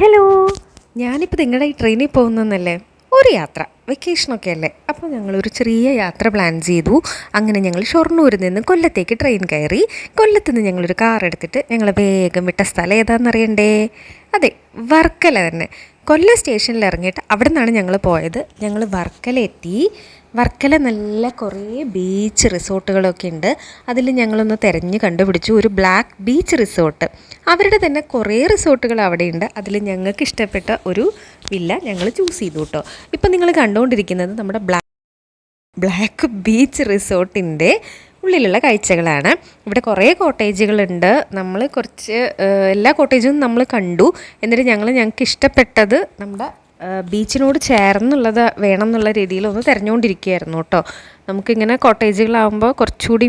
Hello ഞാനിപ്പോൾ നിങ്ങളുടെ ഈ ട്രെയിനിൽ പോകുന്നതെന്നല്ലേ ഒരു യാത്ര. വെക്കേഷനൊക്കെ അല്ലേ? അപ്പോൾ ഞങ്ങളൊരു ചെറിയ യാത്ര പ്ലാൻ ചെയ്തു. അങ്ങനെ ഞങ്ങൾ ഷൊർണൂരിൽ നിന്ന് കൊല്ലത്തേക്ക് ട്രെയിൻ കയറി. കൊല്ലത്ത് നിന്ന് ഞങ്ങളൊരു കാർ എടുത്തിട്ട് ഞങ്ങൾ വേഗം വിട്ട സ്ഥലം ഏതാണെന്നറിയണ്ടേ അതെ വർക്കല തന്നെ. കൊല്ലം സ്റ്റേഷനിൽ ഇറങ്ങിയിട്ട് അവിടെ നിന്നാണ് ഞങ്ങൾ പോയത്. ഞങ്ങൾ വർക്കല എത്തി. വർക്കല നല്ല കുറേ ബീച്ച് റിസോർട്ടുകളൊക്കെ ഉണ്ട്. അതിൽ ഞങ്ങളൊന്ന് തിരഞ്ഞ് കണ്ടുപിടിച്ചു. ഒരു ബ്ലാക്ക് ബീച്ച് റിസോർട്ട് അവരുടെ തന്നെ കുറേ റിസോർട്ടുകൾ അവിടെയുണ്ട്. അതിൽ ഞങ്ങൾക്ക് ഇഷ്ടപ്പെട്ട ഒരു വില്ല ഞങ്ങൾ ചൂസ് ചെയ്തു കേട്ടോ ഇപ്പം നിങ്ങൾ കണ്ടുകൊണ്ടിരിക്കുന്നത് നമ്മുടെ ബ്ലാക്ക് ബ്ലാക്ക് ബീച്ച് റിസോർട്ടിന്റെ ഉള്ളിലുള്ള കാഴ്ചകളാണ്. ഇവിടെ കുറേ കോട്ടേജുകളുണ്ട് നമ്മൾ കുറച്ച് എല്ലാ കോട്ടേജും നമ്മൾ കണ്ടു. എന്നിട്ട് ഞങ്ങൾ ഞങ്ങൾക്ക് ഇഷ്ടപ്പെട്ടത് നമ്മുടെ ബീച്ചിനോട് ചേർന്നുള്ളത് വേണം എന്നുള്ള രീതിയിൽ ഒന്ന് തിരഞ്ഞുകൊണ്ടിരിക്കുകയായിരുന്നു കേട്ടോ. നമുക്കിങ്ങനെ കോട്ടേജുകളാകുമ്പോൾ കുറച്ചുകൂടി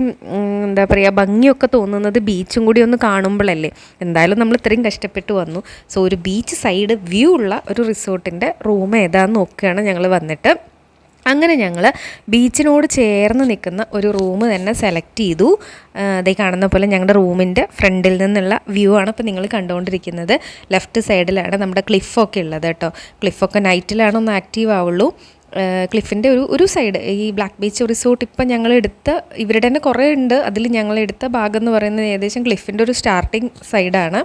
എന്താ പറയുക ഭംഗിയൊക്കെ തോന്നുന്നത് ബീച്ചും കൂടി ഒന്ന് കാണുമ്പോഴല്ലേ എന്തായാലും നമ്മൾ ഇത്രയും കഷ്ടപ്പെട്ട് വന്നു. സോ ഒരു ബീച്ച് സൈഡ് വ്യൂ ഉള്ള ഒരു റിസോർട്ടിന്റെ റൂം ഏതാന്ന് നോക്കുകയാണ് ഞങ്ങൾ വന്നിട്ട്. അങ്ങനെ ഞങ്ങൾ ബീച്ചിനോട് ചേർന്ന് നിൽക്കുന്ന ഒരു റൂം തന്നെ സെലക്ട് ചെയ്തു. അതേ കാണുന്ന പോലെ ഞങ്ങളുടെ റൂമിന്റെ ഫ്രണ്ടിൽ നിന്നുള്ള വ്യൂ ആണ് ഇപ്പോൾ നിങ്ങൾ കണ്ടുകൊണ്ടിരിക്കുന്നത്. ലെഫ്റ്റ് സൈഡിലാണ് നമ്മുടെ ക്ലിഫൊക്കെ ഉള്ളത് കേട്ടോ. ക്ലിഫൊക്കെ നൈറ്റിലാണ് ഒന്ന് ആക്റ്റീവ് ആവുള്ളൂ. ക്ലിഫിന്റെ ഒരു ഒരു സൈഡ് ഈ ബ്ലാക്ക് ബീച്ച് റിസോർട്ട് ഇപ്പം ഞങ്ങൾ എടുത്ത ഇവരുടെ തന്നെ കുറേ ഉണ്ട്. അതിൽ ഞങ്ങൾ എടുത്ത ഭാഗം എന്ന് പറയുന്നത് ഏകദേശം ക്ലിഫിന്റെ ഒരു സ്റ്റാർട്ടിങ് സൈഡാണ്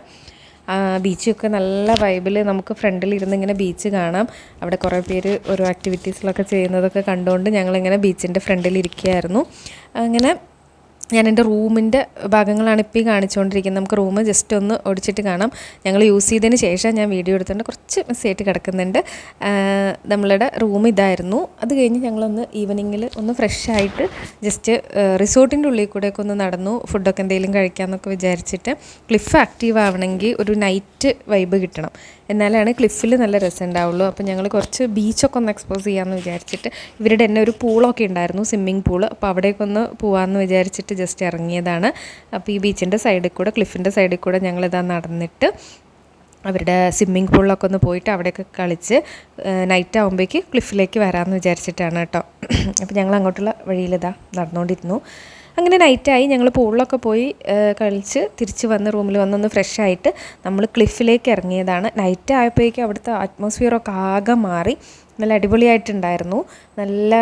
ബീച്ചൊക്കെ നല്ല വൈബിൽ നമുക്ക് ഫ്രണ്ടിൽ ഇരുന്ന് ഇങ്ങനെ ബീച്ച് കാണാം. അവിടെ കുറേ പേര് ഓരോ ആക്ടിവിറ്റീസിലൊക്കെ ചെയ്യുന്നതൊക്കെ കണ്ടുകൊണ്ട് ഞങ്ങളിങ്ങനെ ബീച്ചിന്റെ ഫ്രണ്ടിൽ ഇരിക്കുകയായിരുന്നു അങ്ങനെ ഞാൻ എന്റെ റൂമിന്റെ ഭാഗങ്ങളാണ് ഇപ്പോൾ ഈ കാണിച്ചുകൊണ്ടിരിക്കുന്നത് നമുക്ക് റൂം ജസ്റ്റ് ഒന്ന് ഒടിച്ചിട്ട് കാണാം. ഞങ്ങൾ യൂസ് ചെയ്തതിന് ശേഷം ഞാൻ വീഡിയോ എടുത്തുകൊണ്ട് കുറച്ച് മിസ്സായിട്ട് കിടക്കുന്നുണ്ട്. നമ്മളുടെ റൂം ഇതായിരുന്നു. അത് കഴിഞ്ഞ് ഞങ്ങളൊന്ന് ഈവനിങ്ങിൽ ഒന്ന് ഫ്രഷ് ആയിട്ട് ജസ്റ്റ് റിസോർട്ടിന്റെ ഉള്ളിൽ കൂടെയൊക്കെ ഒന്ന് നടന്നു. ഫുഡൊക്കെ എന്തെങ്കിലും കഴിക്കാമെന്നൊക്കെ വിചാരിച്ചിട്ട് ക്ലിഫ് ആക്റ്റീവ് ആവണമെങ്കിൽ ഒരു നൈറ്റ് വൈബ് കിട്ടണം. എന്നാലാണ് ക്ലിഫിൽ നല്ല രസം ഉണ്ടാവുള്ളൂ. അപ്പോൾ ഞങ്ങൾ കുറച്ച് ബീച്ചൊക്കെ ഒന്ന് എക്സ്പോസ് ചെയ്യാമെന്ന് വിചാരിച്ചിട്ട് ഇവരുടെ തന്നെ ഒരു പൂളൊക്കെ ഉണ്ടായിരുന്നു സ്വിമ്മിങ് പൂൾ അപ്പോൾ അവിടേക്കൊന്ന് പോകാമെന്ന് വിചാരിച്ചിട്ട് ജസ്റ്റ് ഇറങ്ങിയതാണ്. അപ്പോൾ ഈ ബീച്ചിന്റെ സൈഡിൽ കൂടെ ക്ലിഫിന്റെ സൈഡിൽ കൂടെ ഞങ്ങളിതാ നടന്നിട്ട് അവരുടെ സ്വിമ്മിംഗ് പൂളിലൊക്കെ ഒന്ന് പോയിട്ട് അവിടെയൊക്കെ കളിച്ച് നൈറ്റ് ആകുമ്പോഴേക്ക് ക്ലിഫിലേക്ക് വരാമെന്ന് വിചാരിച്ചിട്ടാണ് കേട്ടോ. അപ്പോൾ ഞങ്ങൾ അങ്ങോട്ടുള്ള വഴിയിലിതാ നടന്നുകൊണ്ടിരുന്നു അങ്ങനെ നൈറ്റായി ഞങ്ങൾ പൂളിലൊക്കെ പോയി കളിച്ച് തിരിച്ച് വന്ന് റൂമിൽ വന്നൊന്ന് ഫ്രഷ് ആയിട്ട് നമ്മൾ ക്ലിഫിലേക്ക് ഇറങ്ങിയതാണ്. നൈറ്റ് ആയപ്പോഴേക്കും അവിടുത്തെ അറ്റ്മോസ്ഫിയറൊക്കെ ആകെ മാറി. നല്ല അടിപൊളിയായിട്ടുണ്ടായിരുന്നു. നല്ല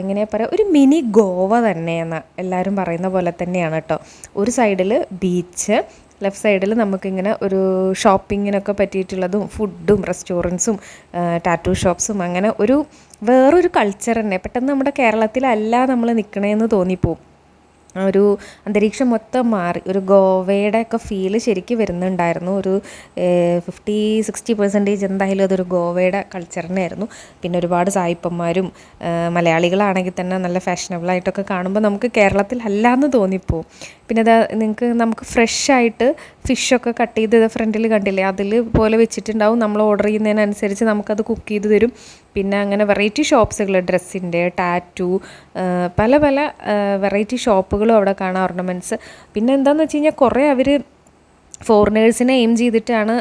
ഇങ്ങനെ പറയാം ഒരു മിനി ഗോവ തന്നെയെന്ന് എല്ലാവരും പറയുന്ന പോലെ തന്നെയാണ് കേട്ടോ. ഒരു സൈഡിൽ ബീച്ച് ലെഫ്റ്റ് സൈഡിൽ നമുക്കിങ്ങനെ ഒരു ഷോപ്പിങ്ങിനൊക്കെ പറ്റിയിട്ടുള്ളതും ഫുഡും റെസ്റ്റോറന്റ്സും ടാറ്റൂ ഷോപ്സും അങ്ങനെ ഒരു വേറൊരു കൾച്ചർ തന്നെ. പെട്ടെന്ന് നമ്മുടെ കേരളത്തിലല്ല നമ്മൾ നിൽക്കണേന്ന് തോന്നിപ്പോവും. ഒരു അന്തരീക്ഷം മൊത്തം മാറി. ഒരു ഗോവയുടെ ഒക്കെ ഫീൽ ശരിക്കും വരുന്നുണ്ടായിരുന്നു. ഒരു ഫിഫ്റ്റി സിക്സ്റ്റി പെർസെന്റേജ് എന്തായാലും അതൊരു ഗോവയുടെ കൾച്ചറിനെ ആയിരുന്നു പിന്നെ ഒരുപാട് സായിപ്പന്മാരും മലയാളികളാണെങ്കിൽ തന്നെ നല്ല ഫാഷനബിളായിട്ടൊക്കെ കാണുമ്പോൾ നമുക്ക് കേരളത്തിൽ അല്ലാന്ന് തോന്നിപ്പോവും. പിന്നെ അത് നിങ്ങൾക്ക് നമുക്ക് ഫ്രഷ് ആയിട്ട് ഫിഷൊക്കെ കട്ട് ചെയ്ത് ഫ്രണ്ടിൽ കണ്ടില്ലേ? അതിൽ പോലെ വെച്ചിട്ടുണ്ടാവും. നമ്മൾ ഓർഡർ ചെയ്യുന്നതിനനുസരിച്ച് നമുക്കത് കുക്ക് ചെയ്ത് തരും. പിന്നെ അങ്ങനെ വെറൈറ്റി ഷോപ്സുകൾ ഡ്രസ്സിന്റെ ടാറ്റു പല പല വെറൈറ്റി ഷോപ്പുകളും അവിടെ കാണാം ഓർണമെന്റ്സ് പിന്നെ എന്താണെന്ന് വെച്ച് കഴിഞ്ഞാൽ കുറേ അവർ ഫോറിനേഴ്സിനെ എയിം ചെയ്തിട്ടാണ്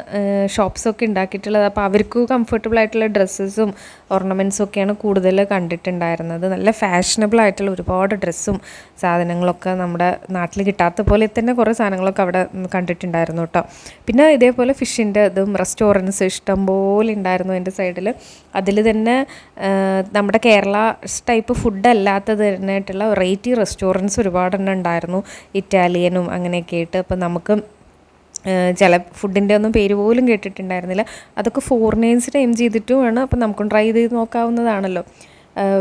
ഷോപ്സൊക്കെ ഉണ്ടാക്കിയിട്ടുള്ളത്. അപ്പോൾ അവർക്ക് കംഫർട്ടബിൾ ആയിട്ടുള്ള ഡ്രസ്സസും ഓർണമെന്റ്സും ഒക്കെയാണ് കൂടുതൽ കണ്ടിട്ടുണ്ടായിരുന്നത്. നല്ല ഫാഷനബിൾ ആയിട്ടുള്ള ഒരുപാട് ഡ്രസ്സും സാധനങ്ങളൊക്കെ നമ്മുടെ നാട്ടിൽ കിട്ടാത്ത പോലെ തന്നെ കുറേ സാധനങ്ങളൊക്കെ അവിടെ കണ്ടിട്ടുണ്ടായിരുന്നു കേട്ടോ. പിന്നെ ഇതേപോലെ ഫിഷിന്റെ ഇതും റെസ്റ്റോറന്റ്സ് ഇഷ്ടംപോലെ ഉണ്ടായിരുന്നു എന്റെ സൈഡിൽ അതിൽ തന്നെ നമ്മുടെ കേരള ടൈപ്പ് ഫുഡ് അല്ലാത്തത് തന്നെയായിട്ടുള്ള വെറൈറ്റി റെസ്റ്റോറന്റ്സ് ഒരുപാടെണ്ണം ഉണ്ടായിരുന്നു. ഇറ്റാലിയനും അങ്ങനെയൊക്കെ ആയിട്ട്. അപ്പോൾ നമുക്ക് ചില ഫുഡിന്റെ ഒന്നും പേര് പോലും കേട്ടിട്ടുണ്ടായിരുന്നില്ല. അതൊക്കെ ഫോറിനേഴ്സിനെ എയിം ചെയ്തിട്ടുമാണ് അപ്പം നമുക്കും ട്രൈ ചെയ്ത് നോക്കാവുന്നതാണല്ലോ.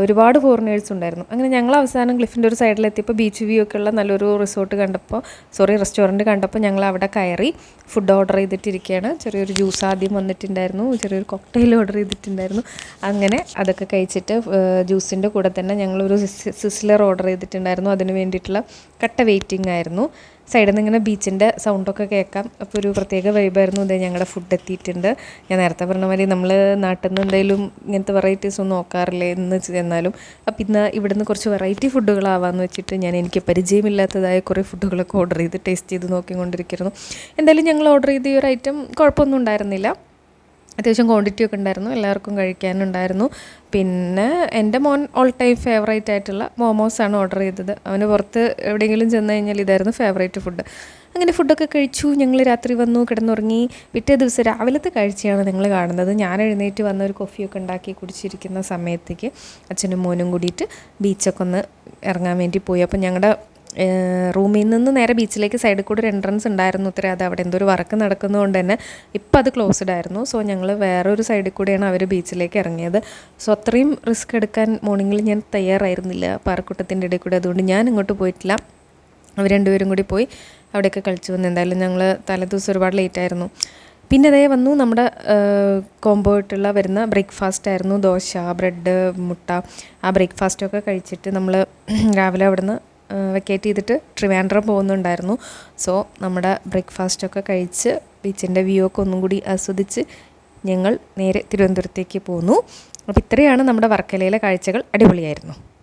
ഒരുപാട് ഫോറിനേഴ്സ് ഉണ്ടായിരുന്നു. അങ്ങനെ ഞങ്ങൾ അവസാനം ക്ലിഫിന്റെ ഒരു സൈഡിലെത്തിയപ്പോൾ ബീച്ച് വ്യൂ ഒക്കെ ഉള്ള നല്ലൊരു റിസോർട്ട് കണ്ടപ്പോൾ സോറി റെസ്റ്റോറന്റ് കണ്ടപ്പോൾ ഞങ്ങൾ അവിടെ കയറി ഫുഡ് ഓർഡർ ചെയ്തിട്ടിരിക്കുകയാണ്. ചെറിയൊരു ജ്യൂസ് ആദ്യം വന്നിട്ടുണ്ടായിരുന്നു. ചെറിയൊരു കോക്ടെയിൽ ഓർഡർ ചെയ്തിട്ടുണ്ടായിരുന്നു. അങ്ങനെ അതൊക്കെ കഴിച്ചിട്ട് ജ്യൂസിന്റെ കൂടെ തന്നെ ഞങ്ങളൊരു സിസ്ലർ ഓർഡർ ചെയ്തിട്ടുണ്ടായിരുന്നു. അതിന് വേണ്ടിയിട്ടുള്ള കട്ട വെയിറ്റിംഗ് ആയിരുന്നു. സൈഡിൽ നിന്ന് ഇങ്ങനെ ബീച്ചിന്റെ സൗണ്ടൊക്കെ കേൾക്കാം. അപ്പോൾ ഒരു പ്രത്യേക വൈബായിരുന്നു ഇതേ ഞങ്ങളുടെ ഫുഡ് എത്തിയിട്ടുണ്ട്. ഞാൻ നേരത്തെ പറഞ്ഞ മാതിരി നമ്മൾ നാട്ടിൽ നിന്ന് എന്തെങ്കിലും ഇങ്ങനത്തെ വെറൈറ്റീസ് ഒന്നും നോക്കാറില്ലേ എന്ന് ചെന്നാലും അപ്പം ഇന്ന് ഇവിടുന്ന് കുറച്ച് വെറൈറ്റി ഫുഡുകളാവാന്ന് വെച്ചിട്ട് ഞാൻ എനിക്ക് പരിചയമില്ലാത്തതായ കുറേ ഫുഡുകളൊക്കെ ഓർഡർ ചെയ്ത് ടേസ്റ്റ് ചെയ്ത് നോക്കിക്കൊണ്ടിരിക്കുന്നു. എന്തായാലും ഞങ്ങൾ ഓർഡർ ചെയ്ത ഈ ഒരു ഐറ്റം കുഴപ്പമൊന്നും ഉണ്ടായിരുന്നില്ല. അത്യാവശ്യം ക്വാണ്ടിറ്റി ഒക്കെ ഉണ്ടായിരുന്നു എല്ലാവർക്കും കഴിക്കാനുണ്ടായിരുന്നു. പിന്നെ എന്റെ മോൻ ഓൾ ടൈം ഫേവറേറ്റ് ആയിട്ടുള്ള മോമോസാണ് ഓർഡർ ചെയ്തത്. അവന് പുറത്ത് എവിടെയെങ്കിലും ചെന്ന് കഴിഞ്ഞാൽ ഇതായിരുന്നു ഫേവറേറ്റ് ഫുഡ് അങ്ങനെ ഫുഡൊക്കെ കഴിച്ചു ഞങ്ങൾ രാത്രി വന്നു കിടന്നുറങ്ങി. പിറ്റേ ദിവസം രാവിലത്തെ കാഴ്ചയാണ് നിങ്ങൾ കാണുന്നത്. ഞാൻ എഴുന്നേറ്റ് വന്ന ഒരു കോഫിയൊക്കെ ഉണ്ടാക്കി കുടിച്ചിരിക്കുന്ന സമയത്തേക്ക് അച്ഛനും മോനും കൂടിയിട്ട് ബീച്ചൊക്കെ ഒന്ന് ഇറങ്ങാൻ വേണ്ടി പോയി. അപ്പം ഞങ്ങളുടെ റൂമിൽ നിന്ന് നേരെ ബീച്ചിലേക്ക് സൈഡിൽ കൂടെ ഒരു എൻട്രൻസ് ഉണ്ടായിരുന്നു ഒത്തിരി അത് അവിടെ എന്തോ ഒരു വർക്ക് നടക്കുന്നതുകൊണ്ട് തന്നെ ഇപ്പം അത് ക്ലോസ്ഡ് ആയിരുന്നു. സോ ഞങ്ങൾ വേറൊരു സൈഡിൽ കൂടെയാണ് അവർ ബീച്ചിലേക്ക് ഇറങ്ങിയത്. സോ അത്രയും റിസ്ക് എടുക്കാൻ മോർണിംഗിൽ ഞാൻ തയ്യാറായിരുന്നില്ല പാറക്കൂട്ടത്തിന്റെ ഇടയിൽ കൂടെ. അതുകൊണ്ട് ഞാൻ ഇങ്ങോട്ട് പോയിട്ടില്ല. അവർ രണ്ടുപേരും കൂടി പോയി അവിടെയൊക്കെ കളിച്ചു വന്നു. എന്തായാലും ഞങ്ങൾ തലേദിവസം ഒരുപാട് ലേറ്റ് ആയിരുന്നു. പിന്നെ അതേ വന്നു നമ്മുടെ കോംബോ ആയിട്ടുള്ള വരുന്ന ബ്രേക്ക്ഫാസ്റ്റ് ആയിരുന്നു. ദോശ ബ്രെഡ് മുട്ട. ആ ബ്രേക്ക്ഫാസ്റ്റൊക്കെ കഴിച്ചിട്ട് നമ്മൾ രാവിലെ അവിടുന്ന് വെക്കേറ്റ് ചെയ്തിട്ട് ട്രിവാൻഡ്രം പോകുന്നുണ്ടായിരുന്നു. സോ നമ്മുടെ ബ്രേക്ക്ഫാസ്റ്റൊക്കെ കഴിച്ച് ബീച്ചിന്റെ വ്യൂ ഒക്കെ ഒന്നും കൂടി ആസ്വദിച്ച് ഞങ്ങൾ നേരെ തിരുവനന്തപുരത്തേക്ക് പോന്നു. അപ്പോൾ ഇത്രയാണ് നമ്മുടെ വർക്കലയിലെ കാഴ്ചകൾ. അടിപൊളിയായിരുന്നു.